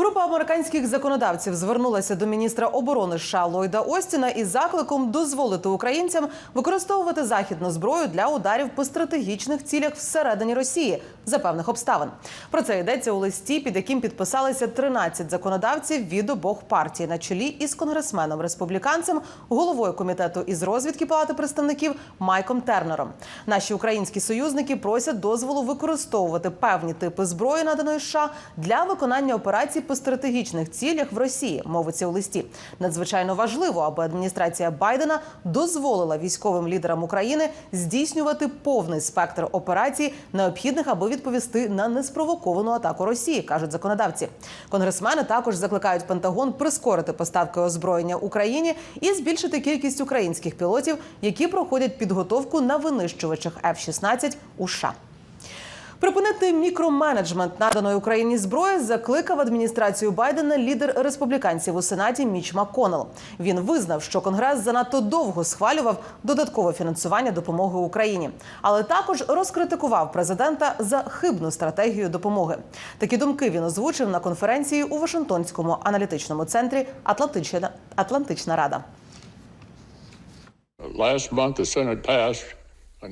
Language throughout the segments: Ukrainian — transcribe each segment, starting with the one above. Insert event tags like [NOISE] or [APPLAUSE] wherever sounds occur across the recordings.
Група американських законодавців звернулася до міністра оборони США Ллойда Остіна із закликом дозволити українцям використовувати західну зброю для ударів по стратегічних цілях всередині Росії за певних обставин. Про це йдеться у листі, під яким підписалися 13 законодавців від обох партій на чолі із конгресменом республіканцем, головою комітету із розвідки Палати представників Майком Тернером. Наші українські союзники просять дозволу використовувати певні типи зброї, наданої США, для виконання операцій по стратегічних цілях в Росії. Мовиться у листі. Надзвичайно важливо, аби адміністрація Байдена дозволила військовим лідерам України здійснювати повний спектр операцій, необхідних, аби відповісти на неспровоковану атаку Росії, кажуть законодавці. Конгресмени також закликають Пентагон прискорити поставки озброєння Україні і збільшити кількість українських пілотів, які проходять підготовку на винищувачах F-16 у США. Припинити мікроменеджмент наданої Україні зброї закликав адміністрацію Байдена лідер республіканців у сенаті Міч Макконнелл. Він визнав, що конгрес занадто довго схвалював додаткове фінансування допомоги Україні, але також розкритикував президента за хибну стратегію допомоги. Такі думки він озвучив на конференції у Вашингтонському аналітичному центрі Атлантична, Атлантична Рада. Last month, the Senate passed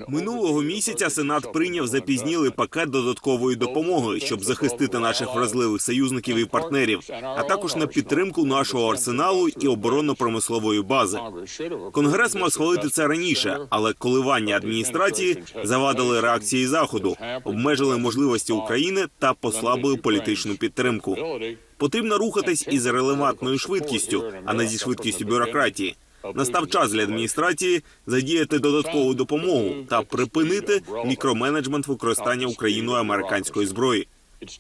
Минулого місяця Сенат прийняв запізнілий пакет додаткової допомоги, щоб захистити наших вразливих союзників і партнерів, а також на підтримку нашого арсеналу і оборонно-промислової бази. Конгрес мав схвалити це раніше, але коливання адміністрації завадили реакції заходу, обмежили можливості України та послабили політичну підтримку. Потрібно рухатись із релевантною швидкістю, а не зі швидкістю бюрократії. Настав час для адміністрації задіяти додаткову допомогу та припинити мікроменеджмент використання Україною американської зброї.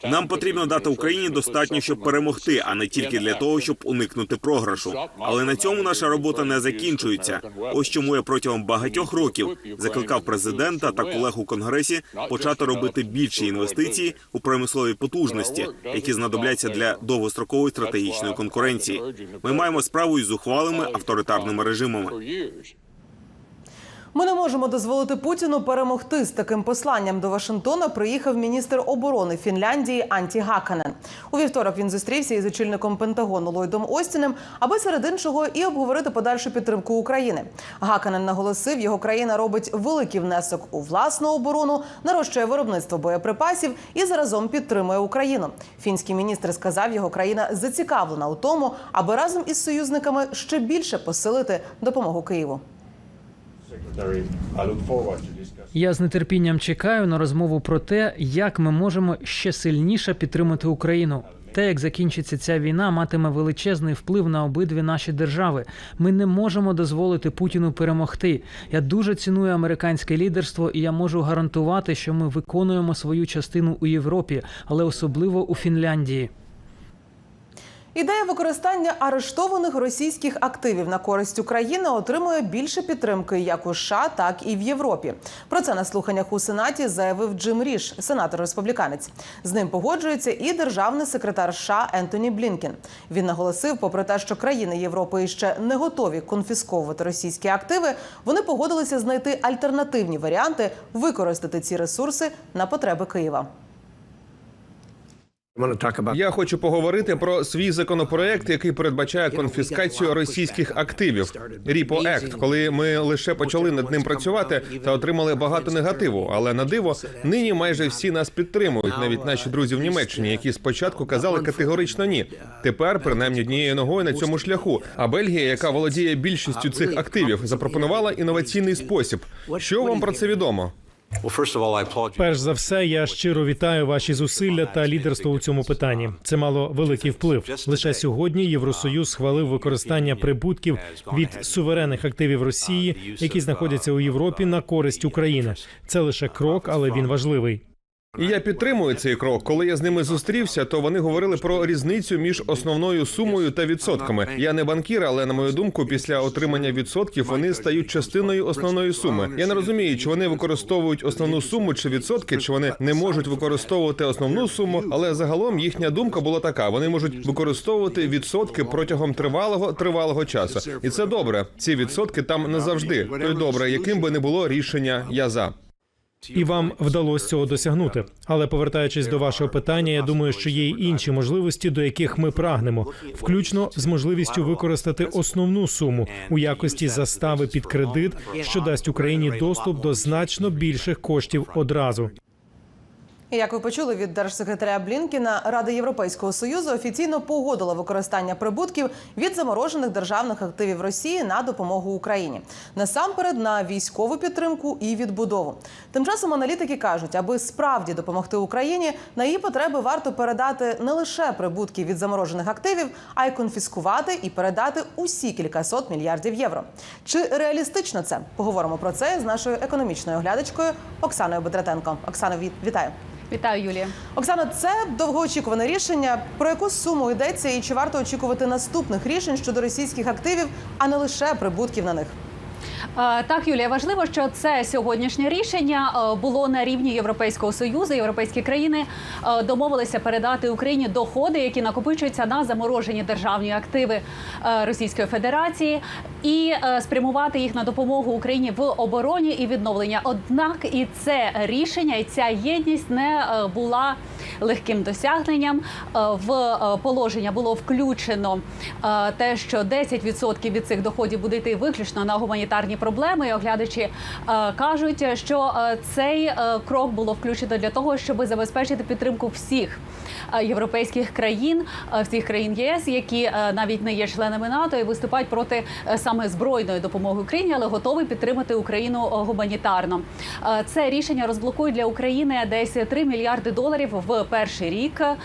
Нам потрібно дати Україні достатньо, щоб перемогти, а не тільки для того, щоб уникнути програшу. Але на цьому наша робота не закінчується. Ось чому я протягом багатьох років закликав президента та колег у конгресі почати робити більші інвестиції у промислові потужності, які знадобляться для довгострокової стратегічної конкуренції. Ми маємо справу із зухвалими авторитарними режимами. Ми не можемо дозволити Путіну перемогти. З таким посланням до Вашингтона приїхав міністр оборони Фінляндії Анті Гаканен. У вівторок він зустрівся із очільником Пентагону Ллойдом Остіним, аби серед іншого і обговорити подальшу підтримку України. Гаканен наголосив, його країна робить великий внесок у власну оборону, нарощує виробництво боєприпасів і заразом підтримує Україну. Фінський міністр сказав, його країна зацікавлена у тому, аби разом із союзниками ще більше посилити допомогу Києву. Я з нетерпінням чекаю на розмову про те, як ми можемо ще сильніше підтримати Україну. Те, як закінчиться ця війна, матиме величезний вплив на обидві наші держави. Ми не можемо дозволити Путіну перемогти. Я дуже ціную американське лідерство, і я можу гарантувати, що ми виконуємо свою частину у Європі, але особливо у Фінляндії. Ідея використання арештованих російських активів на користь України отримує більше підтримки як у США, так і в Європі. Про це на слуханнях у Сенаті заявив Джим Ріш, сенатор республіканець. З ним погоджується і державний секретар США Ентоні Блінкен. Він наголосив, попри те, що країни Європи ще не готові конфісковувати російські активи, вони погодилися знайти альтернативні варіанти використати ці ресурси на потреби Києва. Я хочу поговорити про свій законопроект, який передбачає конфіскацію російських активів. Ріпо Ект, коли ми лише почали над ним працювати та отримали багато негативу. Але на диво нині майже всі нас підтримують, навіть наші друзі в Німеччині, які спочатку казали категорично ні. Тепер принаймні однією ногою на цьому шляху. А Бельгія, яка володіє більшістю цих активів, запропонувала інноваційний спосіб. Що вам про це відомо? Перш за все, я щиро вітаю ваші зусилля та лідерство у цьому питанні. Це мало великий вплив. Лише сьогодні Євросоюз схвалив використання прибутків від суверенних активів Росії, які знаходяться у Європі, на користь України. Це лише крок, але він важливий. І я підтримую цей крок. Коли я з ними зустрівся, то вони говорили про різницю між основною сумою та відсотками. Я не банкір, але на мою думку, після отримання відсотків вони стають частиною основної суми. Я не розумію, чи вони використовують основну суму чи відсотки, чи вони не можуть використовувати основну суму. Але загалом їхня думка була така: вони можуть використовувати відсотки протягом тривалого тривалого часу, і це добре. Ці відсотки там не завжди. То й добре, яким би не було рішення я за. І вам вдалося цього досягнути. Але повертаючись до вашого питання, я думаю, що є й інші можливості, до яких ми прагнемо, включно з можливістю використати основну суму у якості застави під кредит, що дасть Україні доступ до значно більших коштів одразу. Як ви почули від держсекретаря Блінкіна, Рада Європейського союзу офіційно погодила використання прибутків від заморожених державних активів Росії на допомогу Україні насамперед на військову підтримку і відбудову. Тим часом аналітики кажуть, аби справді допомогти Україні, на її потреби варто передати не лише прибутки від заморожених активів, а й конфіскувати і передати усі кількасот мільярдів євро. Чи реалістично це? Поговоримо про це з нашою економічною оглядачкою Оксаною Бедратенко. Оксано, віт- вітаю. Вітаю, Юлія. Оксана, це довгоочікуване рішення. Про яку суму йдеться, і чи варто очікувати наступних рішень щодо російських активів, а не лише прибутків на них? Так, Юлія, важливо, що це сьогоднішнє рішення е, було на рівні Європейського союзу. Європейські країни е, домовилися передати Україні доходи, які накопичуються на заморожені державні активи е, Російської Федерації, і спрямувати їх на допомогу Україні в обороні і відновлення. Однак і це рішення, і ця єдність не була легким досягненням. Е, В е, положення було включено е, те, що 10% від цих доходів буде йти виключно на гуманітарні проблеми. І оглядачі кажуть, що цей крок було включено для того, щоб забезпечити підтримку всіх європейських країн, е, всіх країн ЄС, які е, навіть не є членами НАТО і виступають проти е, саме збройної допомоги Україні, але готові підтримати Україну е, гуманітарно. Е, Це рішення розблокує для України десь 3 мільярди доларів в перший рік. е,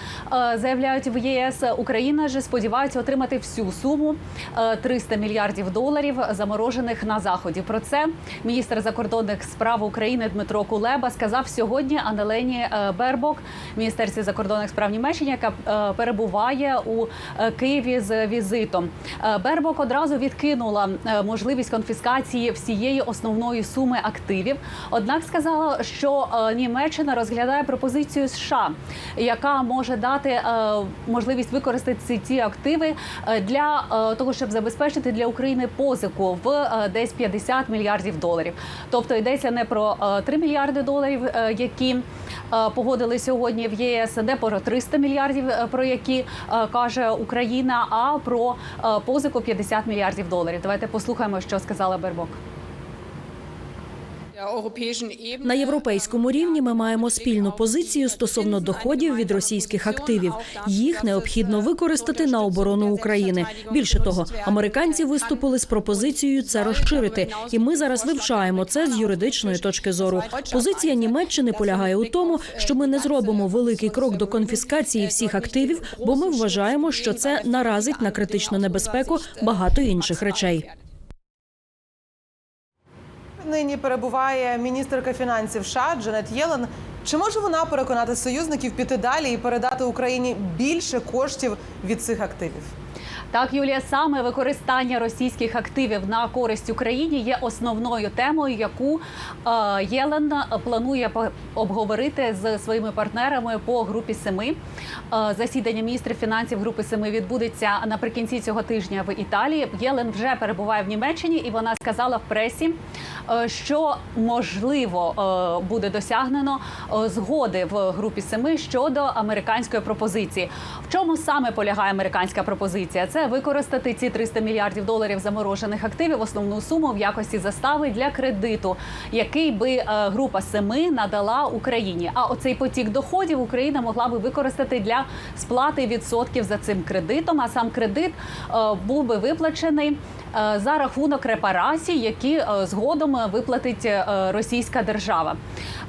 Заявляють в ЄС. Україна ж сподівається отримати всю суму е, 300 мільярдів доларів заморожених на заході. Про це міністр закордонних справ України Дмитро Кулеба сказав сьогодні Анелені е, Бербок, міністерстві закордонних справ Німеччини, яка е, перебуває у е, Києві з візитом. Е, Бербок одразу відкинула можливість конфіскації всієї основної суми активів. Однак сказала, що Німеччина розглядає пропозицію США, яка може дати можливість використати ці- активи для того, щоб забезпечити для України позику в десь 50 мільярдів доларів. Тобто йдеться не про е, 3 мільярди доларів, які погодили сьогодні в ЄС, не про 300 мільярдів, е, про які е, каже Україна, а про е, позику 50 мільярдів доларів. Давайте послухаємо, що сказала Бербок. На європейському рівні ми маємо спільну позицію стосовно доходів від російських активів. Їх необхідно використати на оборону України. Більше того, американці виступили з пропозицією це розширити, і ми зараз вивчаємо це з юридичної точки зору. Позиція Німеччини полягає у тому, що ми не зробимо великий крок до конфіскації всіх активів, бо ми вважаємо, що це наразить на критичну небезпеку багато інших речей. Нині перебуває міністерка фінансів США Джанет Єлен. Чи може вона переконати союзників піти далі і передати Україні більше коштів від цих активів? Так, Юлія, саме використання російських активів на користь Україні є основною темою, яку е, Єлен планує обговорити з своїми партнерами по групі семи. Е, засідання міністрів фінансів групи семи відбудеться наприкінці цього тижня в Італії. Єлен вже перебуває в Німеччині, і вона сказала в пресі, е, що можливо буде досягнено згоди в групі семи щодо американської пропозиції. В чому саме полягає американська пропозиція? Це використати ці 300 мільярдів доларів заморожених активів, основну суму в якості застави для кредиту, який би е, група семи надала Україні. А оцей потік доходів Україна могла би використати для сплати відсотків за цим кредитом. А сам кредит е, був би виплачений за рахунок репарацій, які е, згодом е, виплатить е, російська держава.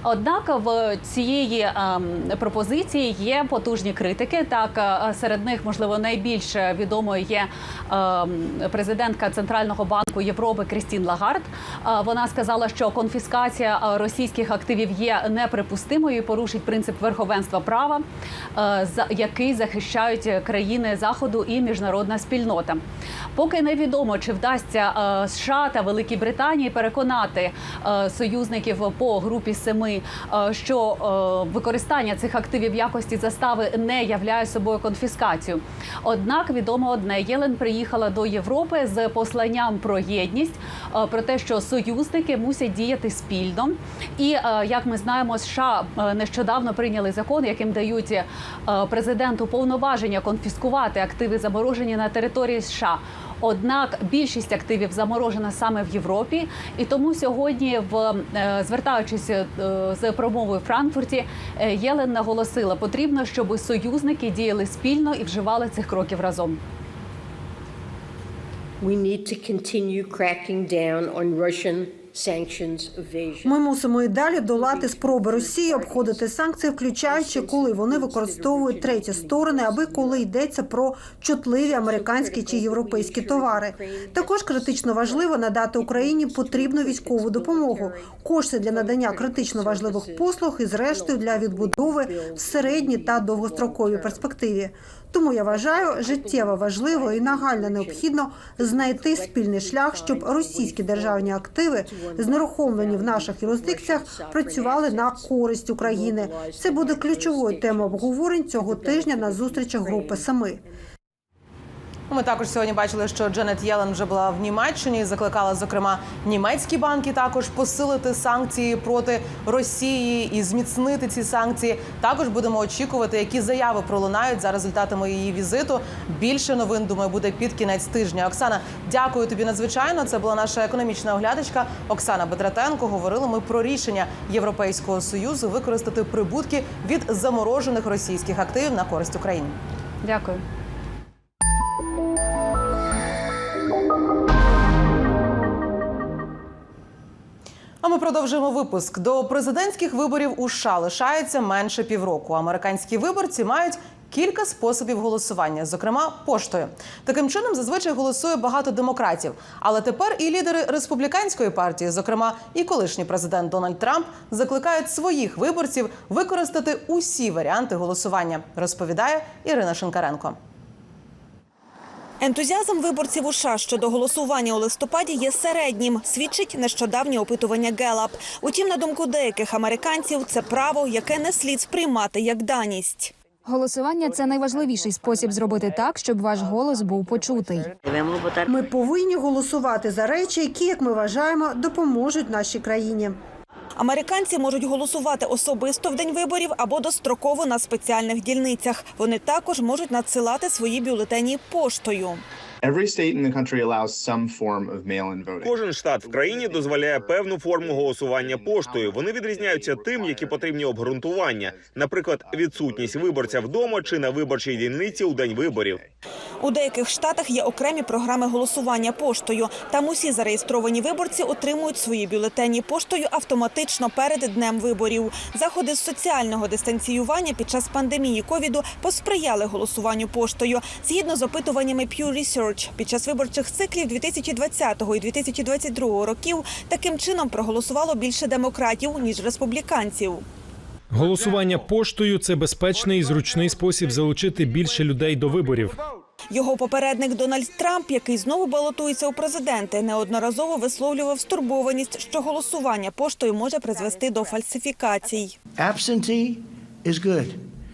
Однак в цієї ем, пропозиції є потужні критики. Так е, серед них, можливо, найбільш відомою є ем, президентка Центрального банку Європи Крістін Лагард. Е, Вона сказала, що конфіскація е, російських активів є неприпустимою і порушить принцип верховенства права, е, який захищають країни заходу і міжнародна спільнота. Поки невідомо, чи вдасться е, США та Великій Британії переконати е, союзників по групі семи, е, що використання цих активів в якості застави не являє собою конфіскацію. Однак відомо одне. Єлен приїхала до Європи з посланням про єдність, про те, що союзники мусять діяти спільно. І як ми знаємо, США нещодавно прийняли закон, яким дають президенту повноваження конфіскувати активи заморожені на території США. Однак більшість активів заморожена саме в Європі, і тому сьогодні, в е, звертаючись е, з промовою в Франкфурті, е, Єлен наголосила, потрібно, щоб союзники діяли спільно і вживали цих кроків разом. We need to continue cracking down on Russian. Ми мусимо і далі долати спроби Росії обходити санкції, включаючи коли вони використовують треті сторони, аби коли йдеться про чутливі американські чи європейські товари. Також критично важливо надати Україні потрібну військову допомогу, кошти для надання критично важливих послуг і, зрештою, для відбудови в середній та довгостроковій перспективі. Тому я вважаю життєво важливо і нагально необхідно знайти спільний шлях, щоб російські державні активи, знерухомлені в наших юрисдикціях, працювали на користь України. Це буде ключовою темою обговорень цього тижня на зустрічах групи Семи. Ми також сьогодні бачили, що Дженет Єлен вже була в Німеччині. і Закликала зокрема німецькі банки також посилити санкції проти Росії і зміцнити ці санкції. Також будемо очікувати, які заяви пролунають за результатами її візиту. Більше новин думаю буде під кінець тижня. Оксана, дякую тобі надзвичайно. Це була наша економічна оглядачка Оксана Бедратенко. Говорили ми про рішення Європейського союзу використати прибутки від заморожених російських активів на користь України. Дякую. А ми продовжуємо випуск. До президентських виборів у США лишається менше півроку. Американські виборці мають кілька способів голосування, зокрема поштою. Таким чином зазвичай голосує багато демократів. Але тепер і лідери республіканської партії, зокрема і колишній президент Дональд Трамп, закликають своїх виборців використати усі варіанти голосування. Розповідає Ірина Шинкаренко. Ентузіазм виборців у США щодо голосування у листопаді є середнім, свідчить нещодавнє опитування Гелап. Утім, на думку деяких американців, це право, яке не слід сприймати як даність. Голосування це найважливіший спосіб зробити так, щоб ваш голос був почутий. Ми повинні голосувати за речі, які, як ми вважаємо, допоможуть нашій країні. Американці можуть голосувати особисто в день виборів або достроково на спеціальних дільницях. Вони також можуть надсилати свої бюлетені поштою. Кожен штат в країні дозволяє певну форму голосування поштою. Вони відрізняються тим, які потрібні обґрунтування, наприклад, відсутність виборця вдома чи на виборчій дільниці у день виборів. У деяких штатах є окремі програми голосування поштою. Там усі зареєстровані виборці отримують свої бюлетені поштою автоматично перед днем виборів. Заходи з соціального дистанціювання під час пандемії ковіду посприяли голосуванню поштою. Згідно з опитуваннями Pew Research, під час виборчих циклів 2020 і 2022 років таким чином проголосувало більше демократів ніж республіканців. Голосування поштою це безпечний і зручний спосіб залучити більше людей до виборів. Його попередник Дональд Трамп, який знову балотується у президенти, неодноразово висловлював стурбованість, що голосування поштою може призвести до фальсифікацій.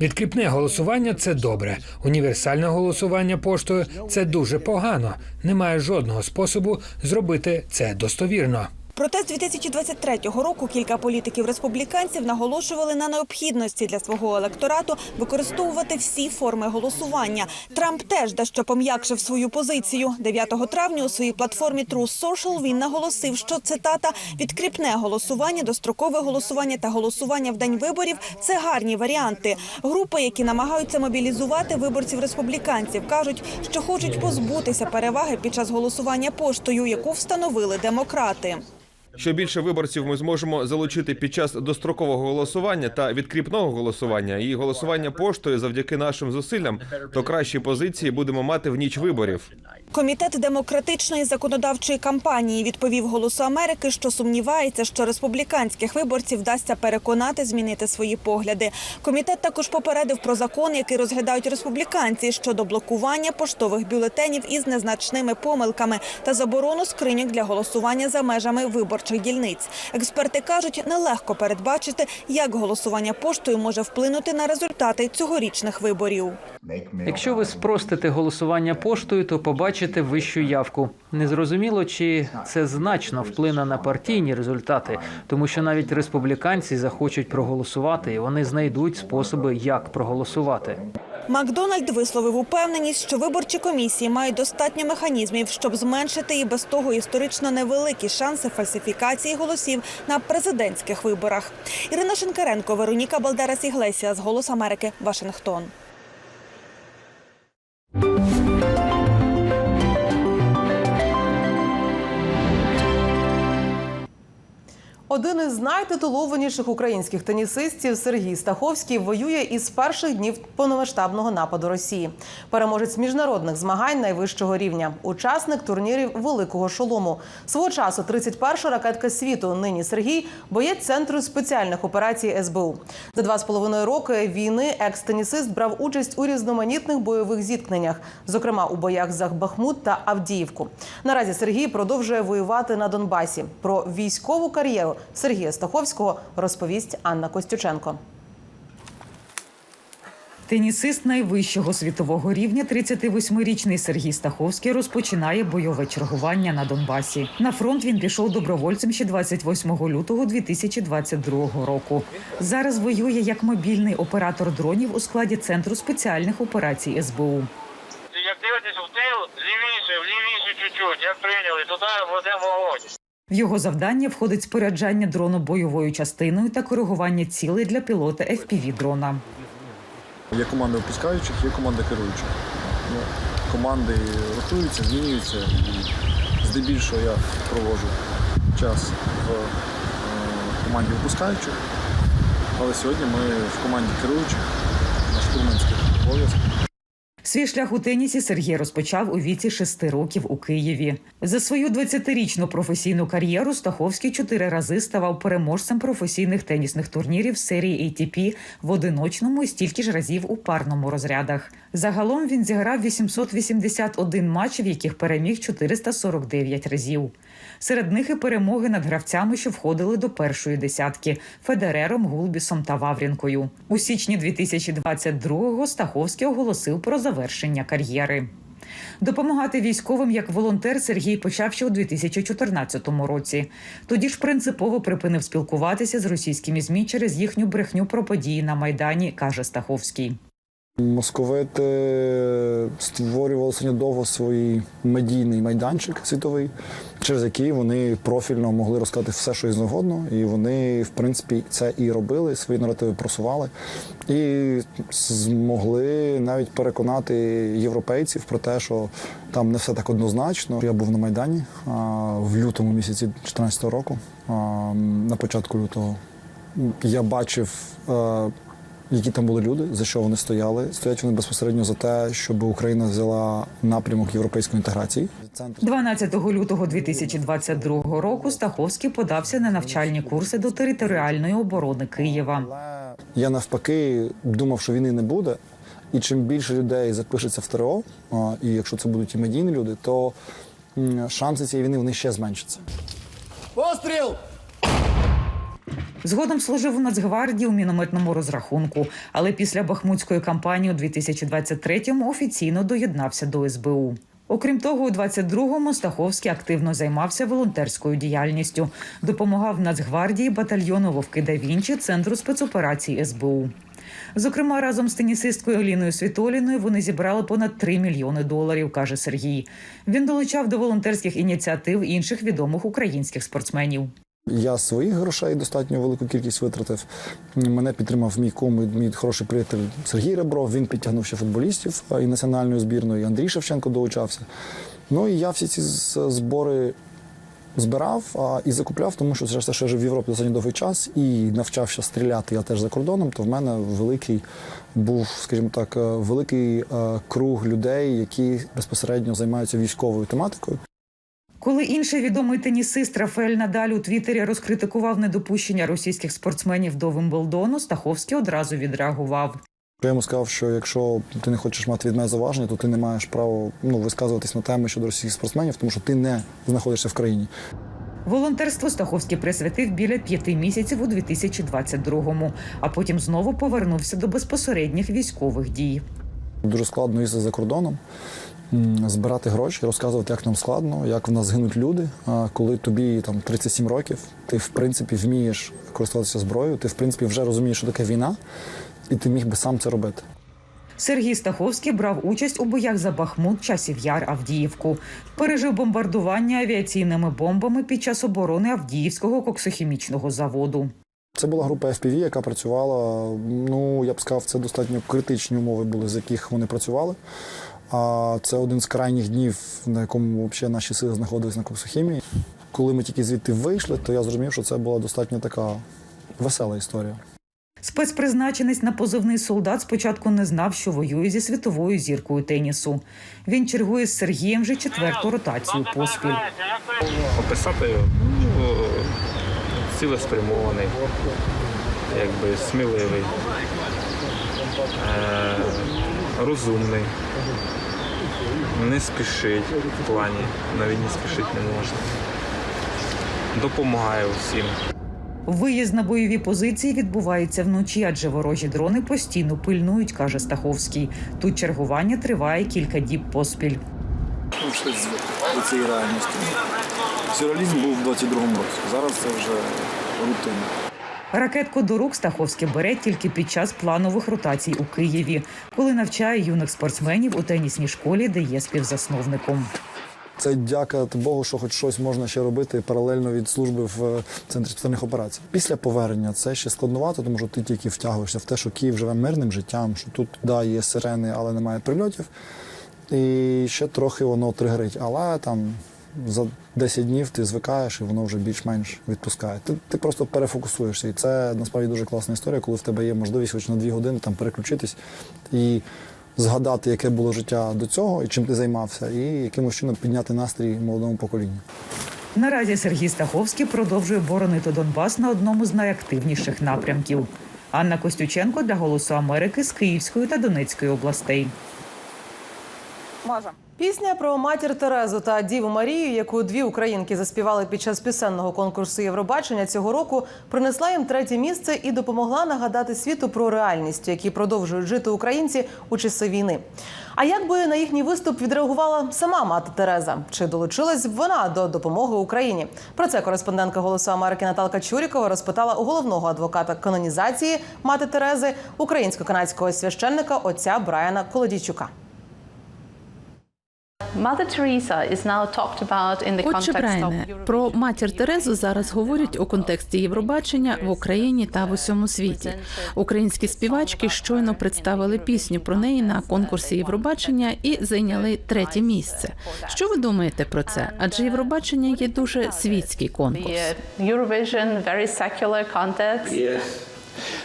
Відкріпне голосування це добре. Універсальне голосування поштою це дуже погано. Немає жодного способу зробити це достовірно. Проте з 2023 року кілька політиків республіканців наголошували на необхідності для свого електорату використовувати всі форми голосування. Трамп теж дещо пом'якшив свою позицію. 9 травня у своїй платформі True Social він наголосив, що цитата відкріпне голосування, дострокове голосування та голосування в день виборів це гарні варіанти. Групи, які намагаються мобілізувати виборців республіканців, кажуть, що хочуть позбутися переваги під час голосування поштою, яку встановили демократи. Що більше виборців ми зможемо залучити під час дострокового голосування та відкріпного голосування і голосування поштою завдяки нашим зусиллям, то кращі позиції будемо мати в ніч виборів. Комітет демократичної законодавчої кампанії відповів Голосу Америки, що сумнівається, що республіканських виборців вдасться переконати змінити свої погляди. Комітет також попередив про закон, який розглядають республіканці щодо блокування поштових бюлетенів із незначними помилками та заборону скриньок для голосування за межами виборчих дільниць. Експерти кажуть, нелегко передбачити, як голосування поштою може вплинути на результати цьогорічних виборів. Якщо ви спростите голосування поштою, то побачите вищу явку. Незрозуміло, чи це значно вплине на партійні результати, тому що навіть республіканці захочуть проголосувати, і вони знайдуть способи, як проголосувати. Макдональд висловив упевненість, що виборчі комісії мають достатньо механізмів, щоб зменшити і без того історично невеликі шанси фальсифікації голосів на президентських виборах. Ірина Шинкаренко, Вероніка Балдерас Іглесіас, Голос Америки, Вашингтон. Один із найтитулованіших українських тенісистів Сергій Стаховський воює із перших днів повномасштабного нападу Росії. Переможець міжнародних змагань найвищого рівня, учасник турнірів Великого Шолому. Свого часу 31-ша ракетка світу. Нині Сергій боєць центру спеціальних операцій СБУ. За два з половиною роки війни екс-тенісист брав участь у різноманітних бойових зіткненнях, зокрема у боях за Бахмут та Авдіївку. Наразі Сергій продовжує воювати на Донбасі. Про військову кар'єру Сергія Стаховського розповість Анна Костюченко. Тенісист найвищого світового рівня, 38-річний Сергій Стаховський, розпочинає бойове чергування на Донбасі. На фронт він пішов добровольцем ще 28 лютого 2022 року. Зараз воює як мобільний оператор дронів у складі центру спеціальних операцій СБУ. Як дивитесь в тил, лівіше, влівіше чуть-чуть, як прийняли, туди ведемо вогонь. В його завдання входить споряджання дрону бойовою частиною та коригування цілей для пілота fpv дрона. Є команда випускаючих, є команда керуючих. Ну, команди ротуються, змінюються. І здебільшого я проводжу час в е, команді випускаючих. Але сьогодні ми в команді керуючих на штурманських обов'язках. Свій шлях у тенісі Сергій розпочав у віці шести років у Києві. За свою 20-річну професійну кар'єру Стаховський чотири рази ставав переможцем професійних тенісних турнірів серії ATP в одиночному і стільки ж разів у парному розрядах. Загалом він зіграв 881 матч, в яких переміг 449 разів. Серед них і перемоги над гравцями, що входили до першої десятки Федерером, Гулбісом та Ваврінкою. У січні 2022-го Стаховський оголосив про завершення кар'єри. Допомагати військовим як волонтер Сергій почав ще у 2014 році. Тоді ж принципово припинив спілкуватися з російськими змі через їхню брехню про події на майдані, каже Стаховський. Московити створювали сьогодні довго свій медійний майданчик світовий, через який вони профільно могли розказати все, що їм завгодно, і вони, в принципі, це і робили, свої наративи просували, і змогли навіть переконати європейців про те, що там не все так однозначно. Я був на майдані а, в лютому місяці 2014 року, а, на початку лютого. Я бачив. е, які там були люди, за що вони стояли. Стоять вони безпосередньо за те, щоб Україна взяла напрямок європейської інтеграції. 12 лютого 2022 року Стаховський подався на навчальні курси до територіальної оборони Києва. Я навпаки думав, що війни не буде. І чим більше людей запишеться в ТРО, і якщо це будуть і медійні люди, то шанси цієї війни вони ще зменшаться. Постріл! Згодом служив у Нацгвардії у мінометному розрахунку, але після Бахмутської кампанії у 2023-му офіційно доєднався до СБУ. Окрім того, у 22-му Стаховський активно займався волонтерською діяльністю, допомагав Нацгвардії батальйону Вовки да Вінчі центру спецоперацій СБУ. Зокрема, разом з тенісисткою Оліною Світоліною вони зібрали понад 3 мільйони доларів, каже Сергій. Він долучав до волонтерських ініціатив інших відомих українських спортсменів. Я своїх грошей достатньо велику кількість витратив. Мене підтримав мій кум, і мій хороший приятель Сергій Ребров. Він підтягнув ще футболістів і національної збірної. і Андрій Шевченко долучався. Ну і я всі ці збори збирав а, і закупляв, тому що що я жив в Європі достатньо довгий час і навчався стріляти я теж за кордоном, то в мене великий був, скажімо так, е, великий е, круг людей, які безпосередньо займаються військовою тематикою. Коли інший відомий тенісист Рафаель Надаль у Твіттері розкритикував недопущення російських спортсменів до Вимблдону, Стаховський одразу відреагував. Я йому сказав, що якщо ти не хочеш мати від мене заваження, то ти не маєш права ну, висказуватись на теми щодо російських спортсменів, тому що ти не знаходишся в країні. Волонтерство Стаховський присвятив біля п'яти місяців у 2022-му, а потім знову повернувся до безпосередніх військових дій. Дуже складно їздити за кордоном, збирати гроші, розказувати, як нам складно, як в нас гинуть люди. А коли тобі там 37 років, ти в принципі вмієш користуватися зброєю, ти в принципі вже розумієш, що таке війна, і ти міг би сам це робити. Сергій Стаховський брав участь у боях за Бахмут, часів яр Авдіївку. Пережив бомбардування авіаційними бомбами під час оборони Авдіївського коксохімічного заводу. Це була група FPV, яка працювала. Ну я б сказав, це достатньо критичні умови були, з яких вони працювали. А це один з крайніх днів, на якому взагалі наші сили знаходились на Коксохімії. Коли ми тільки звідти вийшли, то я зрозумів, що це була достатньо така весела історія. Спецпризначенець на позивний солдат спочатку не знав, що воює зі світовою зіркою тенісу. Він чергує з Сергієм вже четверту ротацію поспіль. Описати ну, цілеспрямований, якби сміливий, е, розумний, не спішить в плані, на війні спішити не можна. Допомагає усім. Виїзд на бойові позиції відбувається вночі, адже ворожі дрони постійно пильнують, каже Стаховський. Тут чергування триває кілька діб поспіль. Ну, щось до цієї реальності. Сюрреалізм був у 22-му році. Зараз це вже рутина. Ракетку до рук Стаховський бере тільки під час планових ротацій у Києві, коли навчає юних спортсменів у тенісній школі, де є співзасновником. Це дяка Богу, що хоч щось можна ще робити паралельно від служби в е, центрі спеціальних операцій. Після повернення це ще складновато, тому що ти тільки втягуєшся в те, що Київ живе мирним життям, що тут да, є сирени, але немає прильотів. І ще трохи воно тригерить. Але там за 10 днів ти звикаєш і воно вже більш-менш відпускає. Ти, ти просто перефокусуєшся. І це насправді дуже класна історія, коли в тебе є можливість хоч на 2 години там переключитись і згадати, яке було життя до цього і чим ти займався, і якимось чином підняти настрій молодому поколінню. Наразі Сергій Стаховський продовжує боронити Донбас на одному з найактивніших напрямків. Анна Костюченко для Голосу Америки з Київської та Донецької областей. Пісня про матір Терезу та Діву Марію, яку дві українки заспівали під час пісенного конкурсу Євробачення цього року, принесла їм третє місце і допомогла нагадати світу про реальність, в якій продовжують жити українці у часи війни. А як би на їхній виступ відреагувала сама мати Тереза? Чи долучилась б вона до допомоги Україні? Про це кореспондентка Голосу Америки Наталка Чурікова розпитала у головного адвоката канонізації мати Терези, українсько-канадського священника отця Брайана Колодійчука. Отже, Брайне, про матір Терезу зараз говорять у контексті Євробачення в Україні та в усьому світі. Українські співачки щойно представили пісню про неї на конкурсі Євробачення і зайняли третє місце. Що ви думаєте про це? Адже Євробачення є дуже світський конкурс.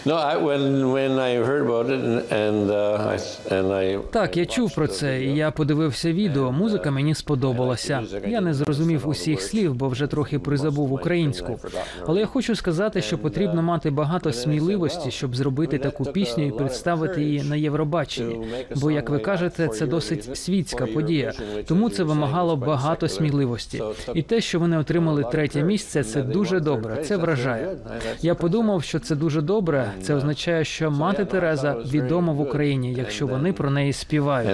No, I, when when I heard about it and uh, and I Так, я чув про це. і Я подивився відео. Музика мені сподобалася. Я не зрозумів усіх слів, бо вже трохи призабув українську. Але я хочу сказати, що потрібно мати багато сміливості, щоб зробити таку пісню і представити її на Євробаченні. Бо, як ви кажете, це досить світська подія. Тому це вимагало багато сміливості. І те, що вони отримали третє місце, це дуже добре. Це вражає. Я подумав, що це дуже добре. Це означає, що мати Тереза відома в Україні, якщо вони про неї співають.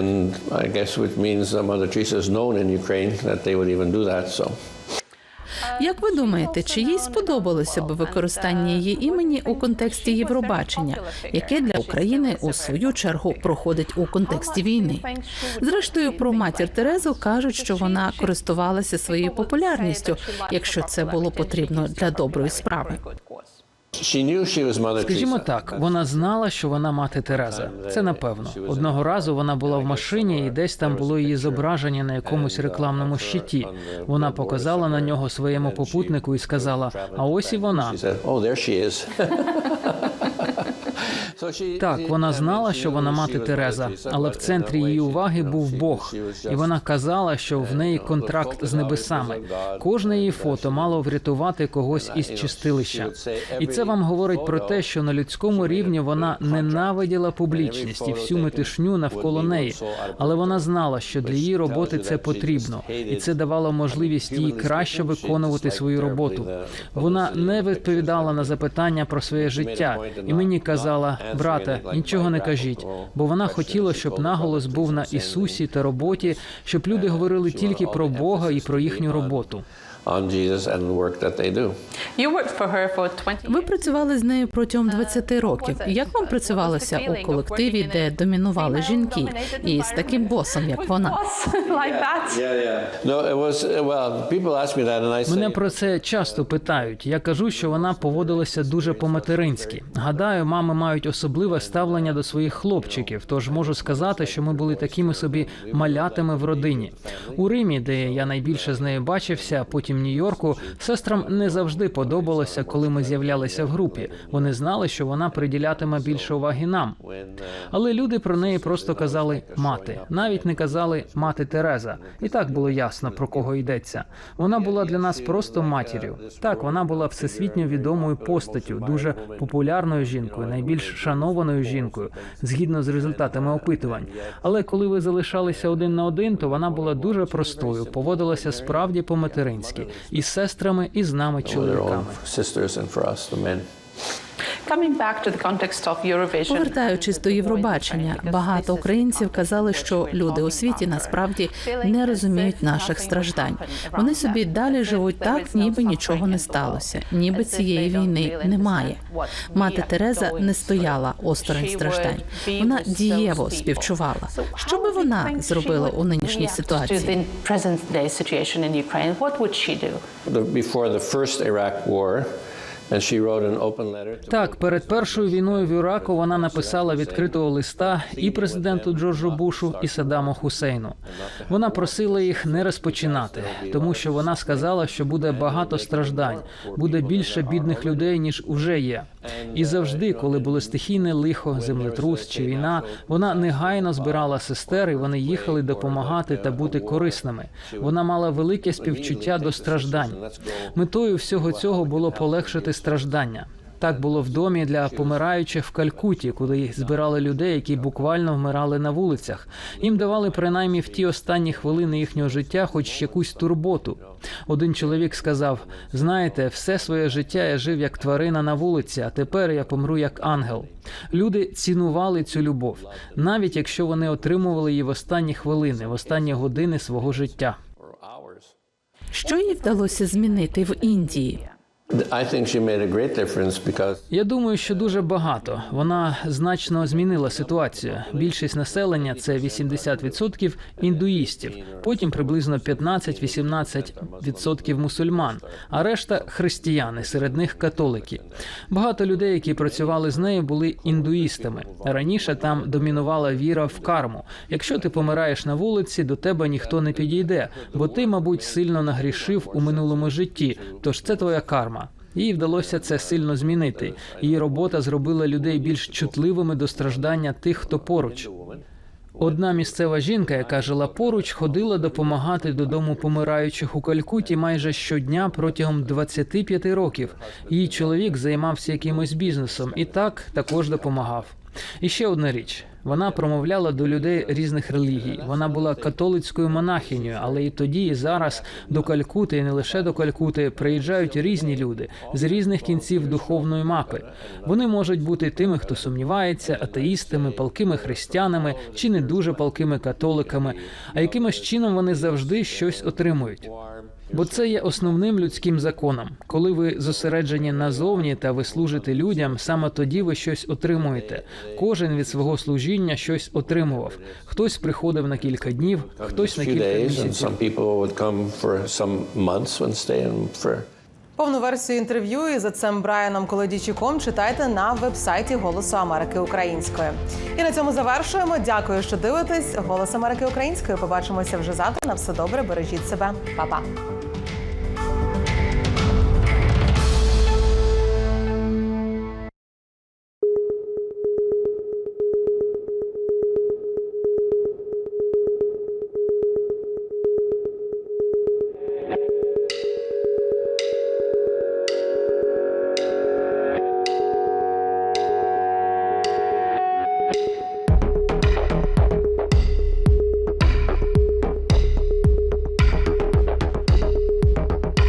Як ви думаєте, чи їй сподобалося б використання її імені у контексті Євробачення, яке для України у свою чергу проходить у контексті війни? Зрештою, про матір Терезу кажуть, що вона користувалася своєю популярністю, якщо це було потрібно для доброї справи. Скажімо так, вона знала, що вона мати Тереза. Це напевно. Одного разу вона була в машині, і десь там було її зображення на якомусь рекламному щиті. Вона показала на нього своєму попутнику і сказала: А ось і вона. [LAUGHS] She said, "Oh, there she is." So she- Так, вона знала, що вона мати Тереза, але в центрі її уваги був Бог, і вона казала, що в неї контракт з небесами. Кожне її фото мало врятувати когось із чистилища. І це вам говорить про те, що на людському рівні вона ненавиділа публічність і всю метишню навколо неї. Але вона знала, що для її роботи це потрібно, і це давало можливість їй краще виконувати свою роботу. Вона не відповідала на запитання про своє життя, і мені казала, брате, нічого не кажіть, бо вона хотіла, щоб наголос був на Ісусі та роботі, щоб люди говорили тільки про Бога і про їхню роботу. On Jesus and the work that they do. Ви працювали з нею протягом 20 років. Як вам працювалося у колективі, де домінували жінки, і з таким босом, як вона? [LAUGHS] Мене про це часто питають. Я кажу, що вона поводилася дуже по-материнськи. Гадаю, мами мають особливе ставлення до своїх хлопчиків. Тож можу сказати, що ми були такими собі малятами в родині. У Римі, де я найбільше з нею бачився, а потім Нью-Йорку, сестрам не завжди подобалося, коли ми з'являлися в групі. Вони знали, що вона приділятиме більше уваги нам. Але люди про неї просто казали мати, навіть не казали мати Тереза. І так було ясно про кого йдеться. Вона була для нас просто матір'ю. Так, вона була всесвітньо відомою постаттю, дуже популярною жінкою, найбільш шанованою жінкою, згідно з результатами опитувань. Але коли ви залишалися один на один, то вона була дуже простою, поводилася справді по-материнськи із сестрами, і з нами for their own чоловіками. Повертаючись до Євробачення, багато українців казали, що люди у світі насправді не розуміють наших страждань. Вони собі далі живуть так, ніби нічого не сталося, ніби цієї війни немає. Мати Тереза не стояла осторонь страждань. Вона дієво співчувала. Що би вона зробила у нинішній ситуації? The- Before the first Iraq war, and she wrote an open letter to Так, перед першою війною в Іраку вона написала відкритого листа і президенту Джорджу Бушу, і Саддаму Хусейну. Вона просила їх не розпочинати, тому що вона сказала, що буде багато страждань, буде більше бідних людей ніж уже є. І завжди, коли було стихійне лихо, землетрус чи війна, вона негайно збирала сестер, і вони їхали допомагати та бути корисними. Вона мала велике співчуття до страждань. Метою всього цього було полегшити страждання. Так було в домі для помираючих в Калькуті, їх збирали людей, які буквально вмирали на вулицях. Їм давали принаймні в ті останні хвилини їхнього життя хоч якусь турботу. Один чоловік сказав: знаєте, все своє життя я жив як тварина на вулиці, а тепер я помру як ангел. Люди цінували цю любов, навіть якщо вони отримували її в останні хвилини, в останні години свого життя. Що їй вдалося змінити в Індії? Я думаю, що дуже багато. Вона значно змінила ситуацію. Більшість населення це 80% індуїстів, потім приблизно 15-18% мусульман, а решта християни, серед них католики. Багато людей, які працювали з нею, були індуїстами. Раніше там домінувала віра в карму. Якщо ти помираєш на вулиці, до тебе ніхто не підійде, бо ти, мабуть, сильно нагрішив у минулому житті. Тож це твоя карма. Їй вдалося це сильно змінити. Її робота зробила людей більш чутливими до страждання тих, хто поруч. Одна місцева жінка, яка жила поруч, ходила допомагати додому помираючих у Калькуті майже щодня протягом 25 років. Її чоловік займався якимось бізнесом і так також допомагав. І ще одна річ: вона промовляла до людей різних релігій. Вона була католицькою монахинею, але і тоді, і зараз до Калькути, і не лише до Калькути, приїжджають різні люди з різних кінців духовної мапи. Вони можуть бути тими, хто сумнівається, атеїстами, палкими християнами чи не дуже палкими католиками. А якимось чином вони завжди щось отримують. Бо це є основним людським законом. Коли ви зосереджені назовні та ви служите людям, саме тоді ви щось отримуєте. Кожен від свого служіння щось отримував. Хтось приходив на кілька днів, хтось на кілька місяців. Повну версію інтерв'ю із отцем Брайаном Колодійчуком читайте на вебсайті Голосу Америки Українською. І на цьому завершуємо. Дякую, що дивитесь. Голос Америки Українською. Побачимося вже завтра. На все добре. Бережіть себе. Па-па.